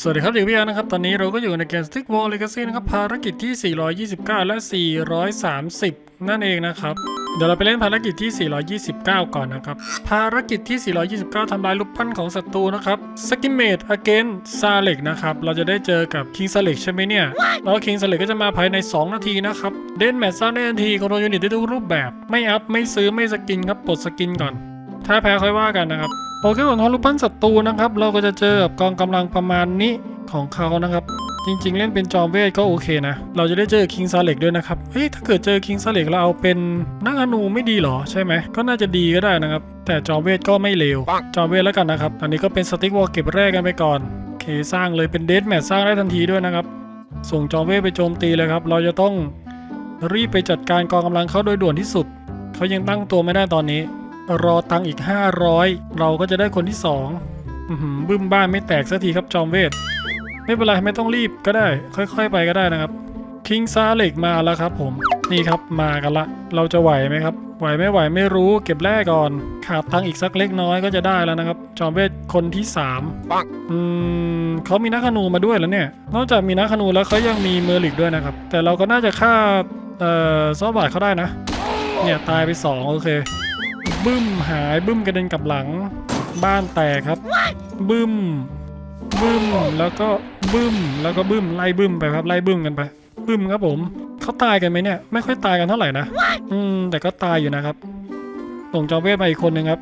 สวัสดีครับเด็กพี่อานะครับ ตอนนี้เราก็อยู่ในเกม Stick Wall Legacy นะครับ ภารกิจที่ 429 และ 430 นั่นเองนะครับ เดี๋ยวเราไปเล่นภารกิจที่ 429 ก่อนนะครับ ภารกิจที่ 429 ทำลายรูปปั้นของศัตรูนะครับ s k i m m a t e again s a l e k นะครับ เราจะได้เจอกับ King s a l e k ใช่ไหมเนี่ย แล้ว King s a l e k ก็จะมาภายใน 2 นาทีนะครับ เดนแมทสร้างได้ทันทีคอนโทรลยูนิตได้ทุกรูปแบบ ไม่อัพ ไม่ซื้อ ไม่สกินครับ ปลดสกินก่อน ถ้าแพ้ค่อยว่ากันนะครับ โอเคของทอรูปปั้นศัตรูนะครับ เราก็จะเจอกับกองกำลังประมาณนี้ของเขานะครับ จริง ๆ เล่นเป็นจอมเวทก็โอเคนะ เราจะได้เจอคิงซาเล็กด้วยนะครับ เฮ้ยถ้าเกิดเจอคิงซาเล็กเราเอาเป็นนักอนูไม่ดีเหรอใช่ไหม ก็น่าจะดีก็ได้นะครับ แต่จอมเวทก็ไม่เลว จอมเวทแล้วกันนะครับตอนนี้ก็เป็นสติ๊กวอลเก็บแรกกันไปก่อนโอเคสร้างเลยเป็นเดสแมทสร้างได้ทันทีด้วยนะครับ ส่งจอมเวทไปโจมตีเลยครับ เราจะต้องรีบไปจัดการกองกำลังเขาโดยด่วนที่สุด เขายังตั้งตัวไม่ได้ตอนนี้ รอตังค์อีก 500 เราก็จะได้คนที่สองอื้อหือบึ้มบ้านไม่แตกสักทีครับจอมเวท ไม่เป็นไรไม่ต้องรีบก็ได้ ค่อย ๆ ไปก็ได้นะครับ คิงซาเล็กมาแล้วครับผม นี่ครับมากันละ เราจะไหวไหมครับ ไหวไม่ไหวไม่รู้เก็บแรกก่อน ขาดตังค์อีกสักเล็กน้อยก็จะได้แล้วนะครับ จอมเวทคนที่สามอืมเขามีนักขนูมาด้วยแล้วเนี่ย นอกจากมีนักขนูแล้วเขายังมีเมอร์ลิกด้วยนะครับ แต่เราก็น่าจะฆ่าเอ่อซอฟบาทเขาได้นะ เนี่ยตายไปสองโอเค บึ้มหายบึ้มกระเด็นกลับหลัง บ้านแตกครับ บึ้ม บึ้มแล้วก็บึ้มแล้วก็บึ้มไล่บึ้มไปครับไล่บึ้มกันไปบึ้มครับผมเขาตายกันไหมเนี่ย ไม่ค่อยตายกันเท่าไหร่นะอืมแต่ก็ตายอยู่นะครับส่งจอมเวทมาอีกคนหนึ่งครับ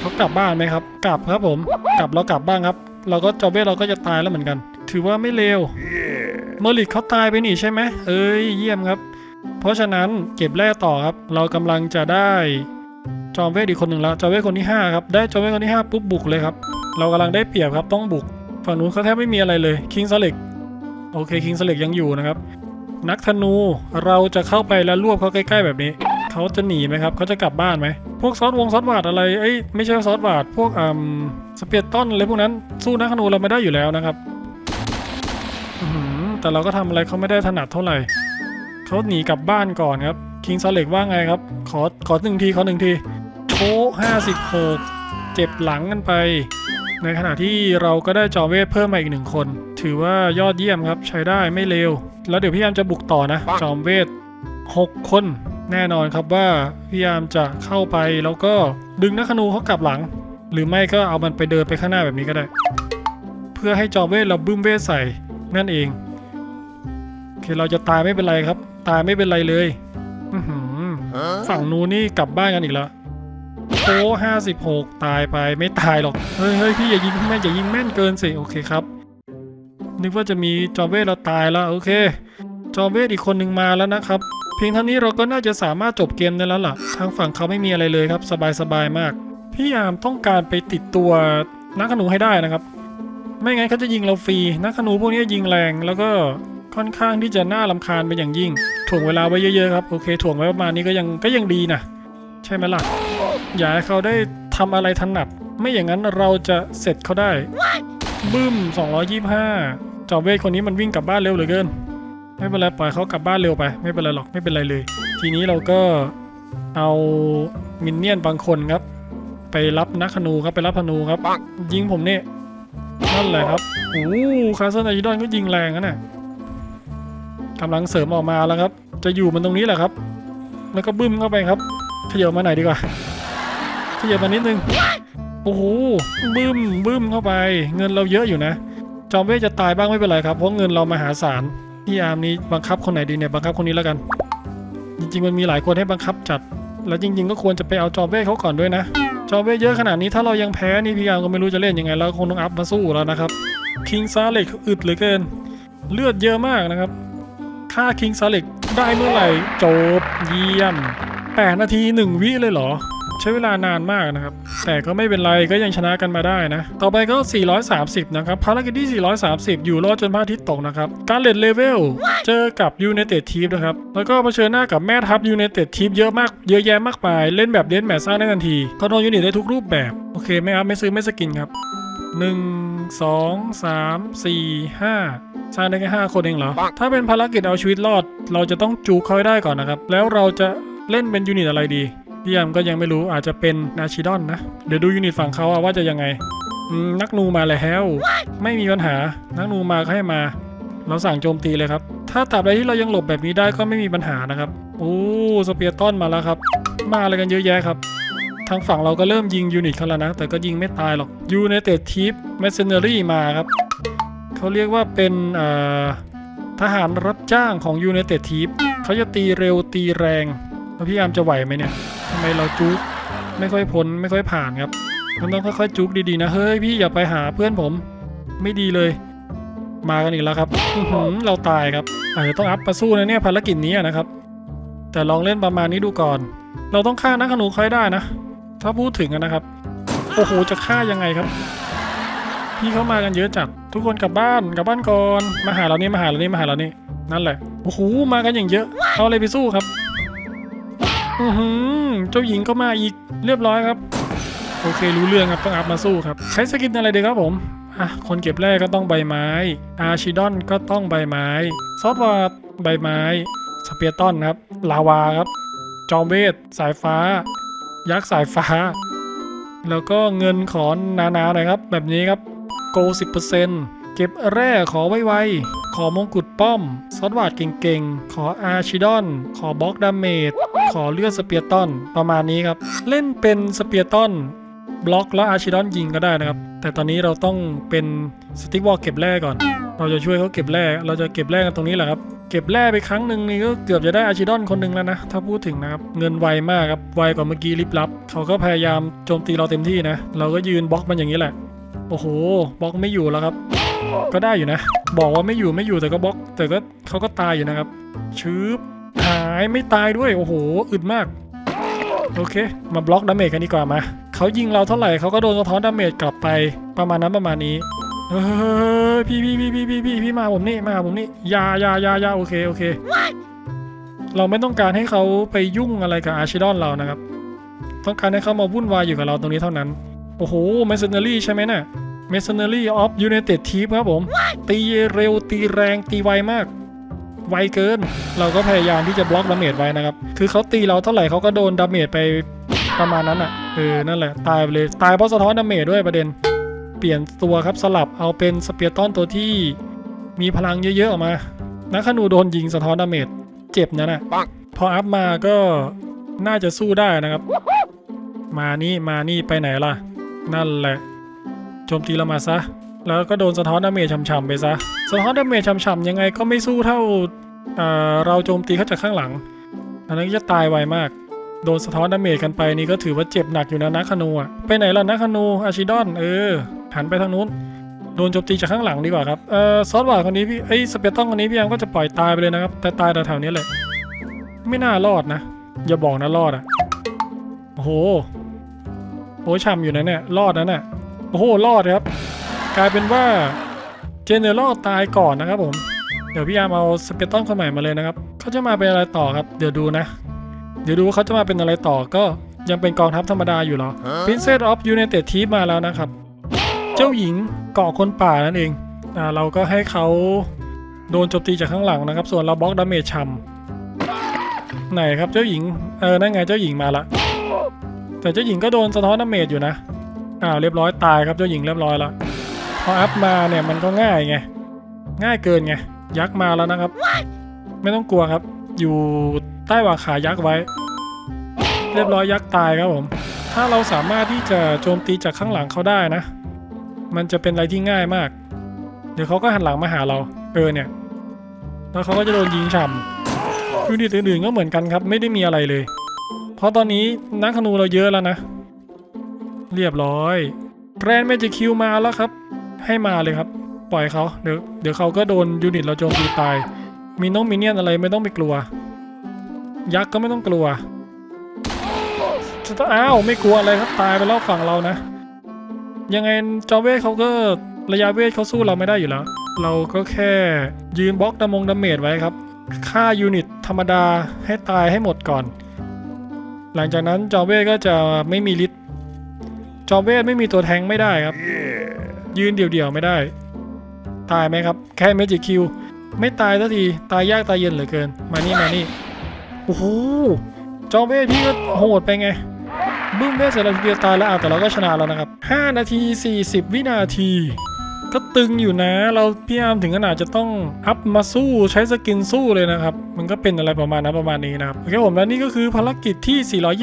เขากลับบ้านไหมครับ กลับครับผม กลับแล้วกลับบ้างครับ เราก็จอมเวทเราก็จะตายแล้วเหมือนกัน ถือว่าไม่เลวเมอร์ลิกเขาตายไปนี่ใช่ไหมเอ้ยเยี่ยมครับ เพราะฉะนั้นเก็บแร่ต่อครับ เรากำลังจะได้จอมเวทอีกคนหนึ่งแล้วจอมเวทคนที่ห้าครับ ได้จอมเวทคนที่ห้าปุ๊บบุกเลยครับ เรากำลังได้เปรียบครับต้องบุก ฝั่งนู้นเขาแทบไม่มีอะไรเลยคิงสเล็กโอเคคิงสเล็กยังอยู่นะครับ นักธนูเราจะเข้าไปแล้วรวบเขาใกล้ ๆ แบบนี้เขาจะหนีไหมครับเขาจะกลับบ้านไหมพวกซอสวงซอสวาดอะไรเอ้ยไม่ใช่ซอสวาดพวกอ่สเปียร์ต้นอะไรพวกนั้นสู้นักธนูเราไม่ได้อยู่แล้วนะครับแต่เราก็ทำอะไรเขาไม่ได้ถนัดเท่าไหร่ เขาหนีกลับบ้านก่อนครับคิงซาเล็กว่าไงครับ ขอขอหนึ่งทีขอหนึ่งทีโชห้าสิบหกเจ็บหลังกันไป ในขณะที่เราก็ได้จอมเวทเพิ่มมาอีกหนึ่งคน ถือว่ายอดเยี่ยมครับใช้ได้ไม่เลวแล้วเดี๋ยวพี่ยามจะบุกต่อนะ จอมเวทหกคน แน่นอนครับว่าพี่ยามจะเข้าไปแล้วก็ดึงนักขนูเขากลับหลัง หรือไม่ก็เอามันไปเดินไปข้างหน้าแบบนี้ก็ได้ เพื่อให้จอมเวทเราบึ้มเวทใส่นั่นเองโอเคเราจะตายไม่เป็นไรครับ ตายไม่เป็นไรเลยอื้อหือฝั่งนู้นนี่กลับบ้านกันอีกแล้วโอ้ห้าสิบหกตายไปไม่ตายหรอก เฮ้ยเฮ้ยพี่อย่ายิงแม่นอย่ายิงแม่นเกินสิโอเคครับ นึกว่าจะมีจอมเวทเราตายแล้วโอเค จอมเวทอีกคนหนึ่งมาแล้วนะครับ เพียงเท่านี้เราก็น่าจะสามารถจบเกมได้แล้วล่ะ ทางฝั่งเขาไม่มีอะไรเลยครับ สบายสบายๆมาก พี่ยามต้องการไปติดตัวนักขนูให้ได้นะครับ ไม่งั้นเขาจะยิงเราฟรีนักขนูพวกนี้ยิงแรงแล้วก็ ค่อนข้างที่จะน่าลำคาญเป็นอย่างยิ่ง ถ่วงเวลาไว้เยอะๆครับ โอเคถ่วงไว้ประมาณนี้ก็ยังก็ยังดีนะ ใช่ไหมล่ะ อย่าให้เขาได้ทำอะไรถนัด ไม่อย่างนั้นเราจะเสร็จเขาได้บึ้ม 225 จอมเวทคนนี้มันวิ่งกลับบ้านเร็วเหลือเกิน ไม่เป็นไรปล่อยเขากลับบ้านเร็วไป ไม่เป็นไรหรอกไม่เป็นไรเลย ทีนี้เราก็เอามินเนี่ยนบางคนครับ ไปรับนักธนูครับไปรับธนูครับ ยิงผมเนี่ยนั่นแหละครับโอ้คาสเซนไอดอนก็ยิงแรงนะเนี่ย กำลังเสริมออกมาแล้วครับ จะอยู่มันตรงนี้แหละครับ แล้วก็บึ้มเข้าไปครับเขยับมาไหนดีกว่าเขยับมานิดนึงโอ้โหบึ้มบึ้มเข้าไป เงินเราเยอะอยู่นะ จอมเวทจะตายบ้างไม่เป็นไรครับเพราะเงินเรามหาศาลพี่อาร์มนี้บังคับคนไหนดีเนี่ยบังคับคนนี้แล้วกัน จริงๆมันมีหลายคนให้บังคับจัด แล้วจริง ๆ ก็ควรจะไปเอาจอมเวทเขาก่อนด้วยนะ จอมเวทเยอะขนาดนี้ถ้าเรายังแพ้นี่พี่อาร์มก็ไม่รู้จะเล่นยังไงแล้วคงต้องอัพมาสู้แล้วนะครับคิงซาเล็กอึดเหลือเกิน เลือดเยอะมากนะครับ ฆ่าคิงซาเล็กได้เมื่อไหร่จบเยี่ยม 8 นาที 1 วิเลยเหรอ ใช้เวลานานมากนะครับ แต่ก็ไม่เป็นไรก็ยังชนะกันมาได้นะ ต่อไปก็ 430 นะครับ ภารกิจที่ 430 อยู่รอดจนพระอาทิตย์ตกนะครับ การเลดเลเวลเจอกับยู n นเต็ดทีมนะครับ แล้วก็เผชิญหน้ากับแม่ทัพยู n นเต็ดทีมเยอะมากเยอะแยะมากมาย เล่นแบบเล่นแมสร้าได้ทันทีคอนโทรลยูนิตได้ทุกรูปแบบโอเคไม่อัพไม่ซื้อไม่สกินครับ 1 2 3 4 5สร้างได้แค่5คนเองเหรอ ถ้าเป็นภารกิจเอาชีวิตรอด เราจะต้องจูเขาให้ได้ก่อนนะครับ แล้วเราจะเล่นเป็นยูนิตอะไรดีพี่ยามก็ยังไม่รู้อาจจะเป็นนาชิดอนนะ เดี๋ยวดูยูนิตฝั่งเขาอะว่าจะยังไงอืมนักนูมาแล้ว ไม่มีปัญหา นักนูมาก็ให้มา เราสั่งโจมตีเลยครับ ถ้าตราบใดที่เรายังหลบแบบนี้ได้ก็ไม่มีปัญหานะครับ โอ้สเปียร์ต้นมาแล้วครับ มาอะไรกันเยอะแยะครับ ทางฝั่งเราก็เริ่มยิงยูนิตเขาแล้วนะ แต่ก็ยิงไม่ตายหรอกยูเนเต็ดทีฟเมสเซนเนอรี่มาครับ เขาเรียกว่าเป็นทหารรับจ้างของยูเนเต็ดทีฟเขาจะตีเร็วตีแรงแล้วพี่อามจะไหวไหมเนี่ยทำไมเราจุกไม่ค่อยพ้นไม่ค่อยผ่านครับมันต้องค่อยๆจุกดีๆนะเฮ้ยพี่อย่าไปหาเพื่อนผม ไม่ดีเลย มากันอีกแล้วครับเราตายครับอาจจะต้องอัพมาสู้นะเนี่ยภารกิจนี้นะครับ แต่ลองเล่นประมาณนี้ดูก่อน เราต้องฆ่านักขนูใครได้นะ ถ้าพูดถึงนะครับ โอ้โหจะฆ่ายังไงครับ พี่เขามากันเยอะจัดทุกคนกลับบ้านกลับบ้านก่อนมาหาเรานี่มาหาเรานี่มาหาเรานี่นั่นแหละโอ้โหมากันอย่างเยอะเอาอะไรไปสู้ครับอือหือเจ้าหญิงก็มาอีกเรียบร้อยครับโอเครู้เรื่องครับต้องอัพมาสู้ครับใช้สกินอะไรดีครับผมอะคนเก็บแร่ก็ต้องใบไม้อาร์ชิดอนก็ต้องใบไม้ซอสวาดใบไม้สเปียร์ตันครับลาวาครับ จอมเวทสายฟ้า ยักษ์สายฟ้า แล้วก็เงินขอนานาหน่อยครับ แบบนี้ครับ โก 10%เก็บแร่ขอไวๆ ขอมงกุฎป้อม ซอสวาดเก่งๆ ขออาร์ชิดอน ขอบล็อกดาเมจ ขอเลือดสเปียร์ตันประมาณนี้ครับ เล่นเป็นสเปียร์ตันบล็อกแล้วอาร์ชิดอนยิงก็ได้นะครับ แต่ตอนนี้เราต้องเป็นสติ๊กวอลเก็บแร่ก่อน เราจะช่วยเขาเก็บแร่ เราจะเก็บแร่กันตรงนี้แหละครับ เก็บแร่ไปครั้งหนึ่งนี่ก็เกือบจะได้อาชิดอนคนหนึ่งแล้วนะ ถ้าพูดถึงนะครับ เงินไวมากครับ ไวกว่าเมื่อกี้ลิบลับ เขาก็พยายามโจมตีเราเต็มที่นะ เราก็ยืนบล็อกมันอย่างนี้แหละ โอ้โหบล็อกไม่อยู่แล้วครับ ก็ได้อยู่นะ บอกว่าไม่อยู่ไม่อยู่แต่ก็บล็อกแต่ก็เขาก็ตายอยู่นะครับชืบหายไม่ตายด้วย โอ้โห อึดมาก โอเค มาบล็อกดาเมจกันดีกว่ามาเขายิงเราเท่าไหร่เขาก็โดนสะท้อนดาเมจกลับไปประมาณนั้นประมาณนี้เฮ้ยพี่พี่พี่พี่พี่พี่พี่มาผมนี่มาผมนี่ยายายายาโอเคโอเค เราไม่ต้องการให้เขาไปยุ่งอะไรกับอาร์ชิดอนเรานะครับ ต้องการให้เขามาวุ่นวายอยู่กับเราตรงนี้เท่านั้น โอ้โหเมสเซน a รี่ใช่ไหมน่ะเมสเซน a รี่ออฟยู i นเต็ดทีครับผม ตีเร็วตีแรงตีไวมาก ไวเกิน เราก็พยายามที่จะบล็อกดาเมจไว้นะครับ คือเขาตีเราเท่าไหร่เขาก็โดนดาเมจไปประมาณนั้นอะเออนั่นแหละ ตายไปเลยตายเพราะสะท้อนดาเมจด้วยประเด็น เปลี่ยนตัวครับสลับเอาเป็นสเปียร์ตอนตัวที่มีพลังเยอะๆออกมานักขนูโดนยิงสะท้อนดาเมจเจ็บนะน่ะพออัพมาก็น่าจะสู้ได้นะครับ มานี่มานี่ไปไหนล่ะ นั่นแหละโจมตีเรามาซะ แล้วก็โดนสะท้อนดาเมจช่ำๆไปซะ สะท้อนดาเมจช่ำๆยังไงก็ไม่สู้เท่าเอ่อเราโจมตีเขาจากข้างหลัง อันนั้นจะตายไวมาก โดนสะท้อนดาเมจกันไปนี่ก็ถือว่าเจ็บหนักอยู่นะนักขนูอะไปไหนล่ะนักขนูอาชิดอน เออหันไปทางนู้น โดนโจมตีจากข้างหลังดีกว่าครับ เออซอสหวานคนนี้พี่ไอ้สเปรตต้องคนนี้พี่แอมก็จะปล่อยตายไปเลยนะครับ แต่ตายแถวๆนี้แหละ ไม่น่ารอดนะ อย่าบอกนะรอดอะโอ้โห โอ้ช่ำอยู่นะเนี่ยรอดนะเนี่ยโอ้โหรอดครับ กลายเป็นว่าเจเนอเรลตายก่อนนะครับผมเดี๋ยวพี่แอมเอาสเปรตต้องคนใหม่มาเลยนะครับเขาจะมาเป็นอะไรต่อครับ เดี๋ยวดูนะ เดี๋ยวดูว่าเขาจะมาเป็นอะไรต่อก็ยังเป็นกองทัพธรรมดาอยู่หรอ Princess of United t e a มาแล้วนะครับ เจ้าหญิงเกาะคนป่านั่นเองอ่าเราก็ให้เขาโดนโจมตีจากข้างหลังนะครับ ส่วนเราบล็อกดาเมจช่ำไหนครับเจ้าหญิงเออนั่นไงเจ้าหญิงมาละ แต่เจ้าหญิงก็โดนสะท้อนดาเมจอยู่นะอ้าวเรียบร้อยตายครับเจ้าหญิงเรียบร้อยและพออัพมาเนี่ยมันก็ง่ายไงง่ายเกินไงยักษ์มาแล้วนะครับ ไม่ต้องกลัวครับ อยู่ใต้ว่างขายักษ์ไว้ เรียบร้อยยักษ์ตายครับผม ถ้าเราสามารถที่จะโจมตีจากข้างหลังเขาได้นะ มันจะเป็นอะไรที่ง่ายมาก เดี๋ยวเขาก็หันหลังมาหาเรา เออเนี่ย แล้วเขาก็จะโดนยิงฉ่ำยูนิตอื่นๆก็เหมือนกันครับ ไม่ได้มีอะไรเลย เพราะตอนนี้นักธนูเราเยอะแล้วนะ เรียบร้อยแกรนเมจิคิวมาแล้วครับ ให้มาเลยครับ ปล่อยเขาเดี๋ยวเดี๋ยวเขาก็โดนยูนิตเราโจมตีตาย มีน้องมินเนี่ยนอะไรไม่ต้องไปกลัว ยักษ์ก็ไม่ต้องกลัวจะต้องอ้าวไม่กลัวอะไรครับตายไปแล้วฝั่งเรานะ ยังไงจอมเวทเขาก็ระยะเวทเขาสู้เราไม่ได้อยู่แล้ว เราก็แค่ยืนบล็อกดามงดาเมจไว้ครับฆ่ายูนิตธรรมดาให้ตายให้หมดก่อน หลังจากนั้นจอมเวทก็จะไม่มีฤทธิ์จอมเวทไม่มีตัวแทงไม่ได้ครับ ยืนเดี่ยวๆไม่ได้ ตายไหมครับ แค่เมจิคิว ไม่ตายสักที ตายยากตายเย็นเหลือเกิน มานี่มานี่ โอ้โห จอมเวทพี่ก็โหดไปไง บึ้มเวทเสร็จแล้วทีเดียวตายแล้วอะแต่เราก็ชนะแล้วนะครับ 5 นาที 40 วินาที ก็ตึงอยู่นะ เราพี่อาร์มถึงขนาดจะต้องอัพมาสู้ใช้สกินสู้เลยนะครับ มันก็เป็นอะไรประมาณนั้นประมาณนี้นะครับโอเคผมและนี่ก็คือภารกิจที่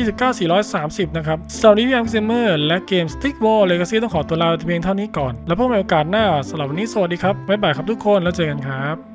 429 430 นะครับสำหรับนี้พี่อาร์มเซมเมอร์และเกม Stick Wall Legacy ต้องขอตัวลาไปเพียงเท่านี้ก่อน แล้วพบกันใหม่โอกาสหน้าสำหรับวันนี้สวัสดีครับบ๊ายบายครับทุกคนแล้วเจอกันครับ